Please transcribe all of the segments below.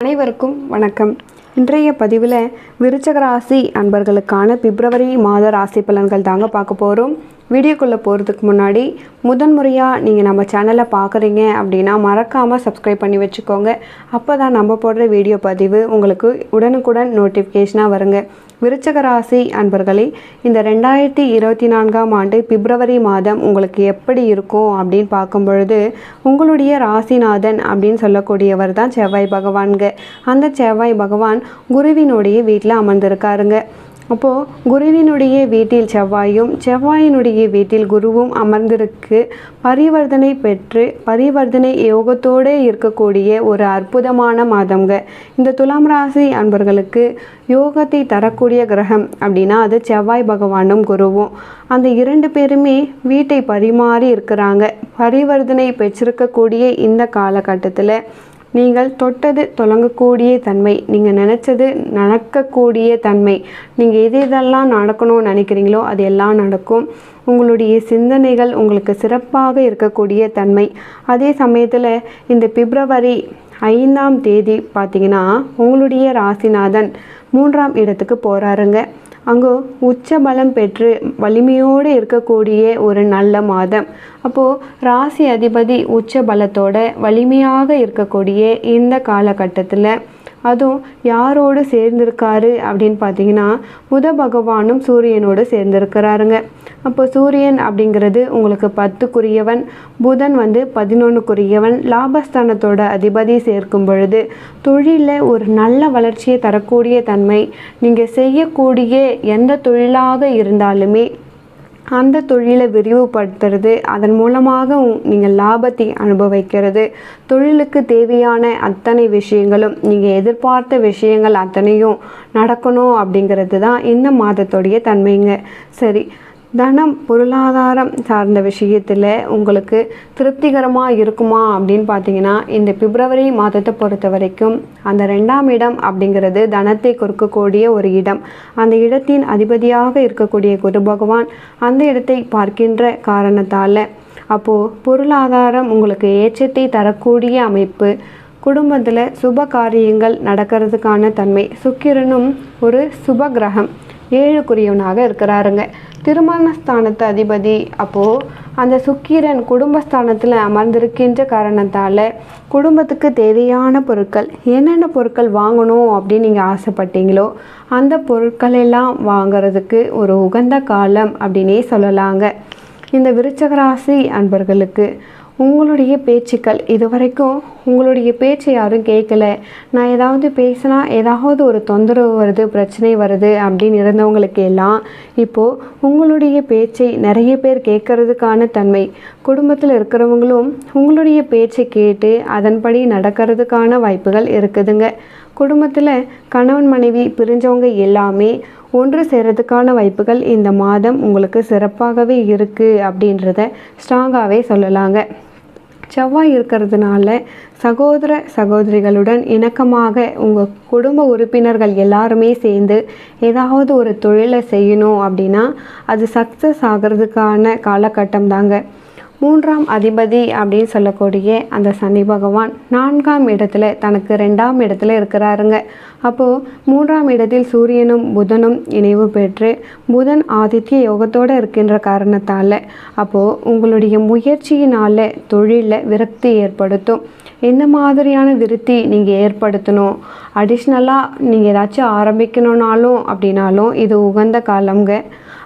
அனைவருக்கும் வணக்கம். இன்றைய பதிவில் விருச்சக ராசி அன்பர்களுக்கான பிப்ரவரி மாத ராசி பலன்கள் தாங்க பார்க்க போகிறோம் வீடியோக்குள்ளே போகிறதுக்கு முன்னாடி முதன்முறையாக நீங்கள் நம்ம சேனலை பார்க்குறீங்க அப்படின்னா மறக்காமல் சப்ஸ்கிரைப் பண்ணி வச்சுக்கோங்க. அப்போ தான் நம்ம போடுற வீடியோ பதிவு உங்களுக்கு உடனுக்குடன் நோட்டிஃபிகேஷனாக வருங்க. விருச்சக ராசி அன்பர்களே இந்த ரெண்டாயிரத்தி இருபத்தி நான்காம் ஆண்டு பிப்ரவரி மாதம் உங்களுக்கு எப்படி இருக்கும் அப்படின்னு பார்க்கும் பொழுது உங்களுடைய ராசிநாதன் அப்படின்னு சொல்லக்கூடியவர் தான் செவ்வாய் பகவான்க அந்த செவ்வாய் பகவான் குருவினுடைய வீட்டில் அமர்ந்திருக்காருங்க. அப்போது குருவினுடைய வீட்டில் செவ்வாயும் செவ்வாயினுடைய வீட்டில் குருவும் அமர்ந்திருக்கு. பரிவர்த்தனை பெற்று பரிவர்த்தனை யோகத்தோடு இருக்கக்கூடிய ஒரு அற்புதமான மாதம்ங்க. இந்த துலாம் ராசி அன்பர்களுக்கு யோகத்தை தரக்கூடிய கிரகம் அப்படின்னா அது செவ்வாய் பகவானும் குருவும். அந்த இரண்டு பேருமே வீட்டை பரிமாறி இருக்கிறாங்க. பரிவர்த்தனை பெற்றிருக்கக்கூடிய இந்த காலகட்டத்தில் நீங்கள் தொட்டது தொடங்கக்கூடிய தன்மை நீங்கள் நினச்சது நடக்கக்கூடிய தன்மை. நீங்கள் எது எதெல்லாம் நடக்கணும்னு நினைக்கிறீங்களோ அது எல்லாம் நடக்கும். உங்களுடைய சிந்தனைகள் உங்களுக்கு சிறப்பாக இருக்கக்கூடிய தன்மை. அதே சமயத்தில் இந்த பிப்ரவரி ஐந்தாம் தேதி பார்த்தீங்கன்னா உங்களுடைய ராசிநாதன் மூன்றாம் இடத்துக்கு போகிறாருங்க அங்கே உச்ச பலம் பெற்று வலிமையோடு இருக்கக்கூடிய ஒரு நல்ல மாதம். அப்போது ராசி அதிபதி உச்ச பலத்தோட வலிமையாக இருக்கக்கூடிய இந்த காலகட்டத்தில் அதுவும் யாரோடு சேர்ந்திருக்காரு அப்படின்னு பார்த்தீங்கன்னா புத பகவானும் சூரியனோடு சேர்ந்திருக்கிறாருங்க. அப்போ சூரியன் அப்படிங்கிறது உங்களுக்கு பத்துக்குரியவன் புதன் வந்து பதினொன்றுக்குரியவன் லாபஸ்தானத்தோட அதிபதி சேர்க்கும் பொழுது தொழிலில் ஒரு நல்ல வளர்ச்சியை தரக்கூடிய தன்மை நீங்கள் செய்யக்கூடிய எந்த தொழிலாக இருந்தாலுமே அந்த தொழிலை விரிவுபடுத்துறது அதன் மூலமாக நீங்கள் லாபத்தை அனுபவிக்கிறது. தொழிலுக்கு தேவையான அத்தனை விஷயங்களும் நீங்கள் எதிர்பார்த்த விஷயங்கள் அத்தனையும் நடக்கணும் அப்படிங்கிறது தான் இந்த மாதத்துடைய தன்மைங்க. சரி தனம் பொருளாதாரம் சார்ந்த விஷயத்தில் உங்களுக்கு திருப்திகரமாக இருக்குமா அப்படின்னு பார்த்தீங்கன்னா இந்த பிப்ரவரி மாதத்தை பொறுத்த வரைக்கும் அந்த ரெண்டாம் இடம் அப்படிங்கிறது தனத்தை கொடுக்கக்கூடிய ஒரு இடம். அந்த இடத்தின் அதிபதியாக இருக்கக்கூடிய குரு பகவான் அந்த இடத்தை பார்க்கின்ற காரணத்தால். அப்போது பொருளாதாரம் உங்களுக்கு ஏற்றத்தை தரக்கூடிய அமைப்பு. குடும்பத்தில் சுப காரியங்கள் நடக்கிறதுக்கான தன்மை. சுக்கிரனும் ஒரு சுப கிரகம். ஏழுக்குரியவனாக இருக்கிறாருங்க. திருமணஸ்தானத்து அதிபதி. அப்போது அந்த சுக்கிரன் குடும்பஸ்தானத்தில் அமர்ந்திருக்கின்ற காரணத்தால் குடும்பத்துக்கு தேவையான பொருட்கள் என்னென்ன பொருட்கள் வாங்கணும் அப்படின்னு நீங்கள் ஆசைப்பட்டீங்களோ அந்த பொருட்களெல்லாம் வாங்கிறதுக்கு வாங்குறதுக்கு ஒரு உகந்த காலம் அப்படின்னே சொல்லலாங்க. இந்த விருச்சகராசி அன்பர்களுக்கு உங்களுடைய பேச்சுக்கள். இதுவரைக்கும் உங்களுடைய பேச்சை யாரும் கேட்கல. நான் ஏதாவது பேசினா ஏதாவது ஒரு தொந்தரவு வருது பிரச்சனை வருது அப்படின்னு இருந்தவங்களுக்கு எல்லாம் இப்போது உங்களுடைய பேச்சை நிறைய பேர் கேட்கறதுக்கான தன்மை. குடும்பத்தில் இருக்கிறவங்களும் உங்களுடைய பேச்சை கேட்டு அதன்படி நடக்கிறதுக்கான வாய்ப்புகள் இருக்குதுங்க. குடும்பத்தில் கணவன் மனைவி பிரிஞ்சவங்க எல்லாமே ஒன்று சேரதுக்கான வாய்ப்புகள் இந்த மாதம் உங்களுக்கு சிறப்பாகவே இருக்குது அப்படின்றத ஸ்ட்ராங்காகவே சொல்லலாங்க. செவ்வாய் இருக்கிறதுனால சகோதர சகோதரிகளுடன் இணக்கமாக உங்கள் குடும்ப உறுப்பினர்கள் எல்லாருமே சேர்ந்து ஏதாவது ஒரு தொழிலை செய்யணும் அப்படின்னா அது சக்ஸஸ் ஆகிறதுக்கான காலகட்டம் தாங்க மூன்றாம் அதிபதி அப்படின்னு சொல்லக்கூடிய அந்த சனி பகவான் நான்காம் இடத்துல தனக்கு ரெண்டாம் இடத்துல இருக்கிறாருங்க. அப்போது மூன்றாம் இடத்தில் சூரியனும் புதனும் இணைவு பெற்று புதன் ஆதித்ய யோகத்தோடு இருக்கின்ற காரணத்தால் அப்போது உங்களுடைய முயற்சியினால் தொழிலில் விரக்தி ஏற்படுத்தும். எந்த மாதிரியான விருத்தி நீங்கள் ஏற்படுத்தணும்? அடிஷ்னலாக நீங்கள் ஏதாச்சும் ஆரம்பிக்கணுன்னாலும் அப்படின்னாலும் இது உகந்த காலம்ங்க.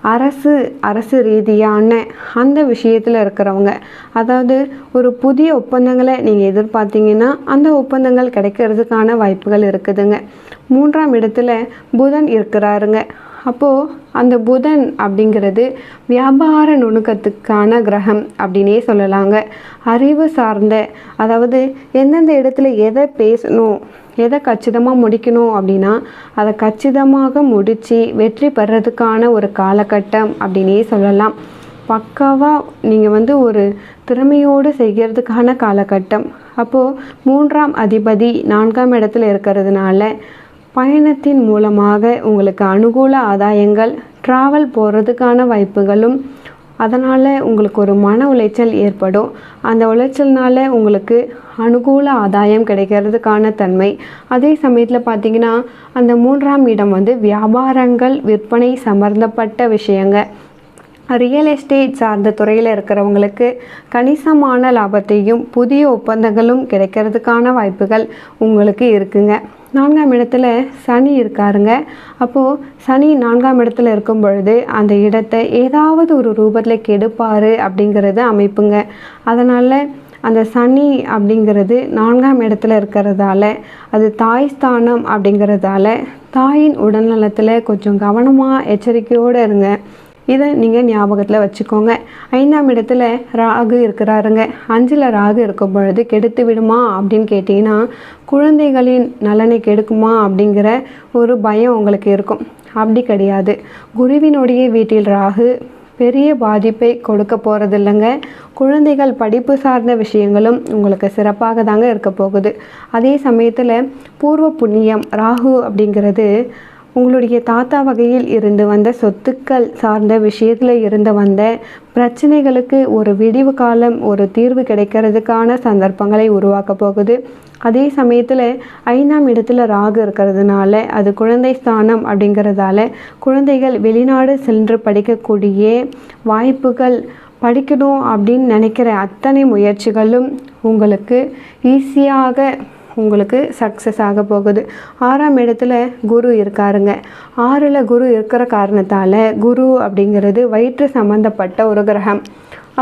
அரசு அரசு ரீதியான அந்த விஷயத்தில் இருக்கிறவங்க. அதாவது ஒரு புதிய ஒப்பந்தங்களை நீங்கள் எதிர்பார்த்தீங்கன்னா அந்த ஒப்பந்தங்கள் கிடைக்கிறதுக்கான வாய்ப்புகள் இருக்குதுங்க. மூன்றாம் இடத்துல புதன் இருக்கிறாருங்க. அப்போது அந்த புதன் அப்படிங்கிறது வியாபார நுணுக்கத்துக்கான கிரகம் அப்படின்னே சொல்லலாங்க. அறிவு சார்ந்த அதாவது எந்தெந்த இடத்துல எதை பேசணும் எதை கச்சிதமாக முடிக்கணும் அப்படின்னா அதை கச்சிதமாக முடித்து வெற்றி பெறதுக்கான ஒரு காலகட்டம் அப்படின்னே சொல்லலாம். பக்காவாக நீங்கள் வந்து ஒரு திறமையோடு செய்கிறதுக்கான காலகட்டம். அப்போது மூன்றாம் அதிபதி நான்காம் இடத்துல இருக்கிறதுனால பயணத்தின் மூலமாக உங்களுக்கு அனுகூல ஆதாயங்கள் ட்ராவல் போகிறதுக்கான வாய்ப்புகளும் அதனால் உங்களுக்கு ஒரு மன உளைச்சல் ஏற்படும். அந்த உளைச்சல்னால உங்களுக்கு அனுகூல ஆதாயம் கிடைக்கிறதுக்கான தன்மை. அதே சமயத்தில் பார்த்தீங்கன்னா அந்த மூன்றாம் இடம் வந்து வியாபாரங்கள் விற்பனை சம்பந்தப்பட்ட விஷயங்கள் ரியல் எஸ்டேட் சார்ந்த துறையில் இருக்கிறவங்களுக்கு கணிசமான லாபத்தையும் புதிய ஒப்பந்தங்களும் கிடைக்கிறதுக்கான வாய்ப்புகள் உங்களுக்கு இருக்குங்க. நான்காம் இடத்துல சனி இருக்காருங்க. அப்போது சனி நான்காம் இடத்துல இருக்கும் பொழுது அந்த இடத்தை ஏதாவது ஒரு ரூபத்தில் கெடுப்பார் அப்படிங்கிறது அமைப்புங்க. அதனால் அந்த சனி அப்படிங்கிறது நான்காம் இடத்துல இருக்கிறதால அது தாய் ஸ்தானம் அப்படிங்கிறதால தாயின் உடல்நலத்தில் கொஞ்சம் கவனமாக எச்சரிக்கையோடு இருங்க. இதை நீங்கள் ஞாபகத்தில் வச்சுக்கோங்க. ஐந்தாம் இடத்துல ராகு இருக்கிறாருங்க. அஞ்சில் ராகு இருக்கும் பொழுது கெடுத்து விடுமா அப்படின்னு கேட்டிங்கன்னா குழந்தைகளின் நலனை கெடுக்குமா அப்படிங்கிற ஒரு பயம் உங்களுக்கு இருக்கும். அப்படி கிடையாது. குருவினுடைய வீட்டில் ராகு பெரிய பாதிப்பை கொடுக்க போகிறது இல்லைங்க குழந்தைகள் படிப்பு சார்ந்த விஷயங்களும் உங்களுக்கு சிறப்பாக தாங்க இருக்க போகுது. அதே சமயத்தில் பூர்வ புண்ணியம் ராகு அப்படிங்கிறது உங்களுடைய தாத்தா வகையில் இருந்து வந்த சொத்துக்கள் சார்ந்த விஷயத்தில் இருந்து வந்த பிரச்சனைகளுக்கு ஒரு விடிவு காலம் ஒரு தீர்வு கிடைக்கிறதுக்கான சந்தர்ப்பங்களை உருவாக்க போகுது. அதே சமயத்தில் ஐந்தாம் இடத்துல ராகு இருக்கிறதுனால அது குழந்தை ஸ்தானம் அப்படிங்கிறதால குழந்தைகள் வெளிநாடு சென்று படிக்கக்கூடிய வாய்ப்புகள் படிக்கணும் அப்படின்னு நினைக்கிற அத்தனை முயற்சிகளும் உங்களுக்கு ஈஸியாக உங்களுக்கு சக்ஸஸ் ஆக போகுது. ஆறாம் இடத்துல குரு இருக்காருங்க. ஆறில் குரு இருக்கிற காரணத்தால் குரு அப்படிங்கிறது வயிற்று சம்மந்தப்பட்ட ஒரு கிரகம்.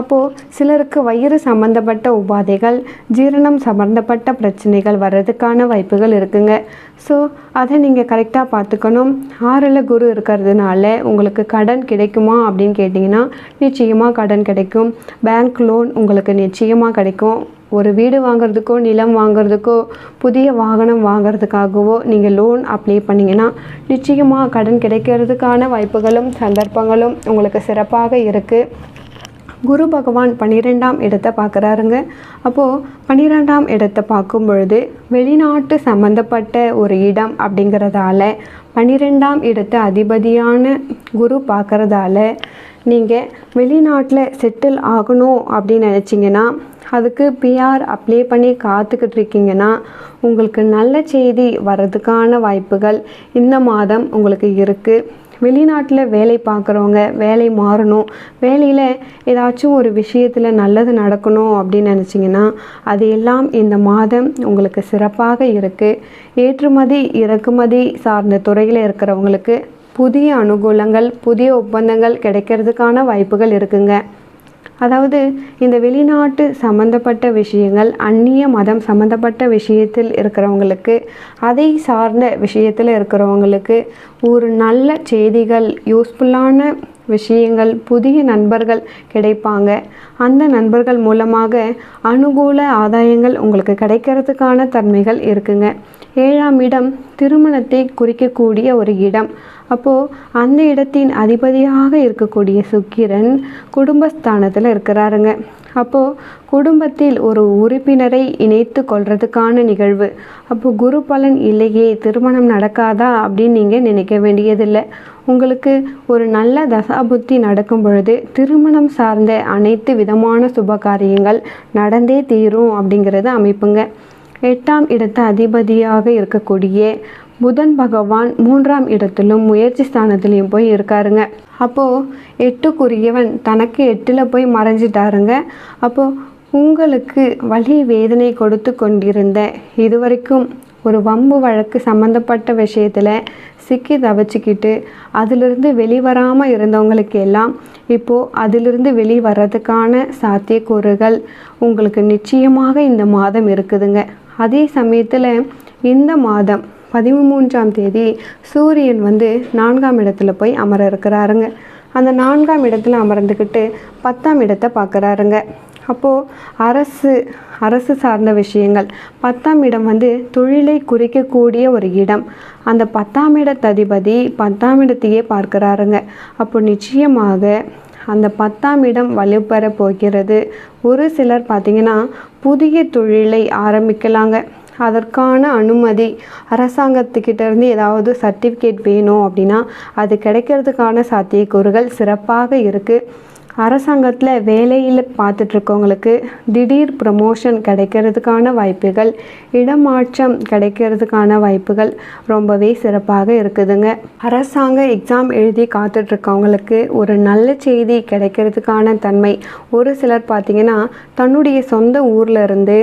அப்போது சிலருக்கு வயிறு சம்மந்தப்பட்ட உபாதைகள் ஜீரணம் சம்மந்தப்பட்ட பிரச்சனைகள் வர்றதுக்கான வாய்ப்புகள் இருக்குங்க. ஸோ அதை நீங்கள் கரெக்டாக பார்த்துக்கணும். ஆறில் குரு இருக்கிறதுனால உங்களுக்கு கடன் கிடைக்குமா அப்படின்னு கேட்டிங்கன்னா நிச்சயமாக கடன் கிடைக்கும். பேங்க் லோன் உங்களுக்கு நிச்சயமாக கிடைக்கும். ஒரு வீடு வாங்குறதுக்கோ நிலம் வாங்குறதுக்கோ புதிய வாகனம் வாங்குறதுக்காகவோ நீங்கள் லோன் அப்ளை பண்ணிங்கன்னா நிச்சயமாக கடன் கிடைக்கிறதுக்கான வாய்ப்புகளும் சந்தர்ப்பங்களும் உங்களுக்கு சிறப்பாக இருக்குது குரு பகவான் பன்னிரெண்டாம் இடத்தை பார்க்குறாருங்க. அப்போது பன்னிரெண்டாம் இடத்தை பார்க்கும் பொழுது வெளிநாட்டு சம்மந்தப்பட்ட ஒரு இடம் அப்படிங்கிறதால பன்னிரெண்டாம் இடத்தை அதிபதியான குரு பார்க்குறதால நீங்கள் வெளிநாட்டில் செட்டில் ஆகணும் அப்படின்னு நினச்சிங்கன்னா அதுக்கு பிஆர் அப்ளை பண்ணி காத்துக்கிட்டு இருக்கீங்கன்னா உங்களுக்கு நல்ல செய்தி வர்றதுக்கான வாய்ப்புகள் இந்த மாதம் உங்களுக்கு இருக்குது வெளிநாட்டில் வேலை பார்க்குறவங்க வேலை மாறணும். வேலையில் ஏதாச்சும் ஒரு விஷயத்தில் நல்லது நடக்கணும் அப்படின்னு நினச்சிங்கன்னா அது எல்லாம் இந்த மாதம் உங்களுக்கு சிறப்பாக இருக்குது ஏற்றுமதி இறக்குமதி சார்ந்த துறையில் இருக்கிறவங்களுக்கு புதிய அனுகூலங்கள் புதிய ஒப்பந்தங்கள் கிடைக்கிறதுக்கான வாய்ப்புகள் இருக்குங்க. அதாவது இந்த வெளிநாட்டு சம்மந்தப்பட்ட விஷயங்கள் அந்நிய மதம் சம்மந்தப்பட்ட விஷயத்தில் இருக்கிறவங்களுக்கு அதை சார்ந்த விஷயத்தில் இருக்கிறவங்களுக்கு ஒரு நல்ல செய்திகள் யூஸ்ஃபுல்லான விஷயங்கள் புதிய நண்பர்கள் கிடைப்பாங்க. அந்த நண்பர்கள் மூலமாக அனுகூல ஆதாயங்கள் உங்களுக்கு கிடைக்கிறதுக்கான தன்மைகள் இருக்குங்க. ஏழாம் இடம் திருமணத்தை குறிக்கக்கூடிய ஒரு இடம். அப்போது அந்த இடத்தின் அதிபதியாக இருக்கக்கூடிய சுக்கிரன் குடும்பஸ்தானத்தில் இருக்கிறாருங்க. அப்போது குடும்பத்தில் ஒரு உறுப்பினரை இணைத்து கொள்றதுக்கான நிகழ்வு. அப்போது குரு பலன் இல்லையே திருமணம் நடக்காதா அப்படின்னு நீங்கள் நினைக்க வேண்டியதில்லை. உங்களுக்கு ஒரு நல்ல தசாபுத்தி நடக்கும் பொழுது திருமணம் சார்ந்த அனைத்து விதமான சுப காரியங்கள் நடந்தே தீரும் அப்படிங்கிறது அமைப்புங்க. எட்டாம் இடத்து அதிபதியாக இருக்கக்கூடிய புதன் பகவான் மூன்றாம் இடத்திலும் முயற்சி ஸ்தானத்திலையும் போய் இருக்காருங்க. அப்போது எட்டுக்குரியவன் தனக்கு எட்டில் போய் மறைஞ்சிட்டாருங்க. அப்போது உங்களுக்கு வலி வேதனை கொடுத்து கொண்டிருந்த இதுவரைக்கும் ஒரு வம்பு வழக்கு சம்மந்தப்பட்ட விஷயத்தில் சிக்கி தவிச்சிக்கிட்டு அதிலிருந்து வெளிவராமல் இருந்தவங்களுக்கு எல்லாம் இப்போது அதிலிருந்து வெளிவரதுக்கான சாத்தியக்கூறுகள் உங்களுக்கு நிச்சயமாக இந்த மாதம் இருக்குதுங்க. அதே சமயத்தில் இந்த மாதம் பதிமூன்றாம் தேதி சூரியன் வந்து நான்காம் இடத்துல போய் அமர இருக்கிறாருங்க. அந்த நான்காம் இடத்துல அமர்ந்துக்கிட்டு பத்தாம் இடத்தை பார்க்குறாருங்க. அப்போது அரசு அரசு சார்ந்த விஷயங்கள். பத்தாம் இடம் வந்து தொழிலை குறிக்கக்கூடிய ஒரு இடம். அந்த பத்தாம் இடத்ததிபதி பத்தாம் இடத்தையே பார்க்குறாருங்க. அப்போ நிச்சயமாக அந்த பத்தாம் இடம் வலுப்பெற போகிறது. ஒரு சிலர் பார்த்திங்கன்னா புதிய தொழிலை ஆரம்பிக்கலாங்க. அதற்கான அனுமதி அரசாங்கத்துக்கிட்டேருந்து ஏதாவது சர்டிஃபிகேட் வேணும் அப்படின்னா அது கிடைக்கிறதுக்கான சாத்தியக்கூறுகள் சிறப்பாக இருக்குது அரசாங்கத்தில் வேலையில் பார்த்துட்ருக்கவங்களுக்கு திடீர் ப்ரமோஷன் கிடைக்கிறதுக்கான வாய்ப்புகள் இடமாற்றம் கிடைக்கிறதுக்கான வாய்ப்புகள் ரொம்பவே சிறப்பாக இருக்குதுங்க. அரசாங்க எக்ஸாம் எழுதி காத்துட்ருக்கவங்களுக்கு ஒரு நல்ல செய்தி கிடைக்கிறதுக்கான தன்மை. ஒரு சிலர் பார்த்திங்கன்னா தன்னுடைய சொந்த ஊரில் இருந்து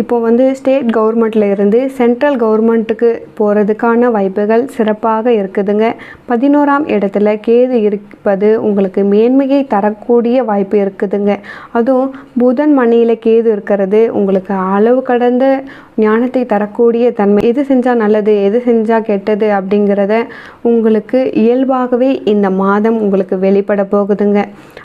இப்போ வந்து ஸ்டேட் கவர்மெண்ட்டில் இருந்து சென்ட்ரல் கவர்மெண்ட்டுக்கு போகிறதுக்கான வாய்ப்புகள் சிறப்பாக இருக்குதுங்க. பதினோராம் இடத்துல கேது இருப்பது உங்களுக்கு மேன்மையை தரக்கூடிய வாய்ப்பு இருக்குதுங்க. அதுவும் புதன் மணியில் கேது இருக்கிறது உங்களுக்கு அளவு கடந்த ஞானத்தை தரக்கூடிய தன்மை எது செஞ்சால் நல்லது எது செஞ்சால் கெட்டது அப்படிங்கிறத உங்களுக்கு இயல்பாகவே இந்த மாதம் உங்களுக்கு வெளிப்பட போகுதுங்க.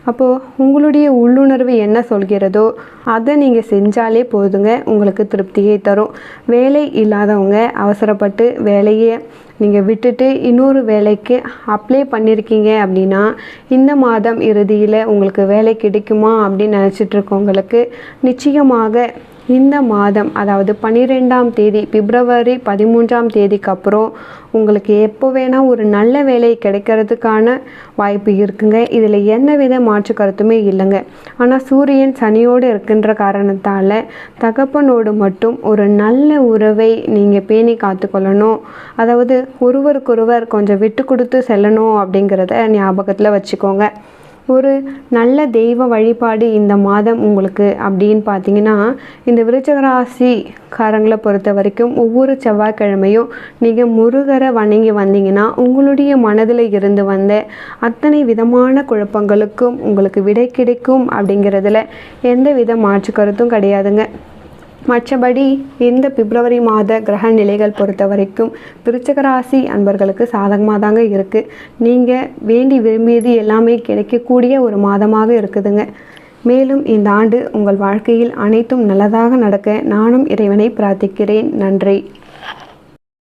அப்போது உங்களுடைய உள்ளுணர்வு என்ன சொல்கிறதோ அதை நீங்கள் செஞ்சாலே போதுங்க. உங்களுக்கு திருப்தியை தரும். வேலை இல்லாதவங்க அவசரப்பட்டு வேலையை நீங்கள் விட்டுட்டு இன்னொரு வேலைக்கு அப்ளை பண்ணியிருக்கீங்க அப்படின்னா இந்த மாதம் இறுதியில் உங்களுக்கு வேலை கிடைக்குமா அப்படின்னு நினச்சிட்ருக்கவங்களுக்கு நிச்சயமாக இந்த மாதம் அதாவது பன்னிரெண்டாம் தேதி பிப்ரவரி பதிமூன்றாம் தேதிக்கு அப்புறம் உங்களுக்கு எப்போ வேணால் ஒரு நல்ல வேலை கிடைக்கிறதுக்கான வாய்ப்பு இருக்குங்க. இதில் என்ன வித மாற்று கருத்துமே இல்லைங்க. ஆனால் சூரியன் சனியோடு இருக்கின்ற காரணத்தால் தகப்பனோடு மட்டும் ஒரு நல்ல உறவை நீங்கள் பேணி காத்துக்கொள்ளணும். அதாவது ஒருவருக்கொருவர் கொஞ்சம் விட்டு கொடுத்து செல்லணும் அப்படிங்கிறத ஞாபகத்தில் வச்சுக்கோங்க. ஒரு நல்ல தெய்வ வழிபாடு இந்த மாதம் உங்களுக்கு அப்படின்னு பார்த்தீங்கன்னா இந்த விருச்சகராசிக்காரங்களை பொறுத்த வரைக்கும் ஒவ்வொரு செவ்வாய்க்கிழமையும் நீங்கள் முருகரை வணங்கி வந்தீங்கன்னா உங்களுடைய மனதில் இருந்து வந்த அத்தனை விதமான குழப்பங்களுக்கும் உங்களுக்கு விடை கிடைக்கும் அப்படிங்கிறதுல எந்த வித மாற்று கருத்தும் கிடையாதுங்க. மற்றபடி இந்த பிப்ரவரி மாத கிரக நிலைகள் பொறுத்த வரைக்கும் திருச்சகராசி அன்பர்களுக்கு சாதகமாக தாங்க இருக்குது நீங்கள் வேண்டி விரும்பியது எல்லாமே கிடைக்கக்கூடிய ஒரு மாதமாக இருக்குதுங்க. மேலும் இந்த ஆண்டு உங்கள் வாழ்க்கையில் அனைத்தும் நல்லதாக நடக்க நானும் இறைவனை பிரார்த்திக்கிறேன். நன்றி.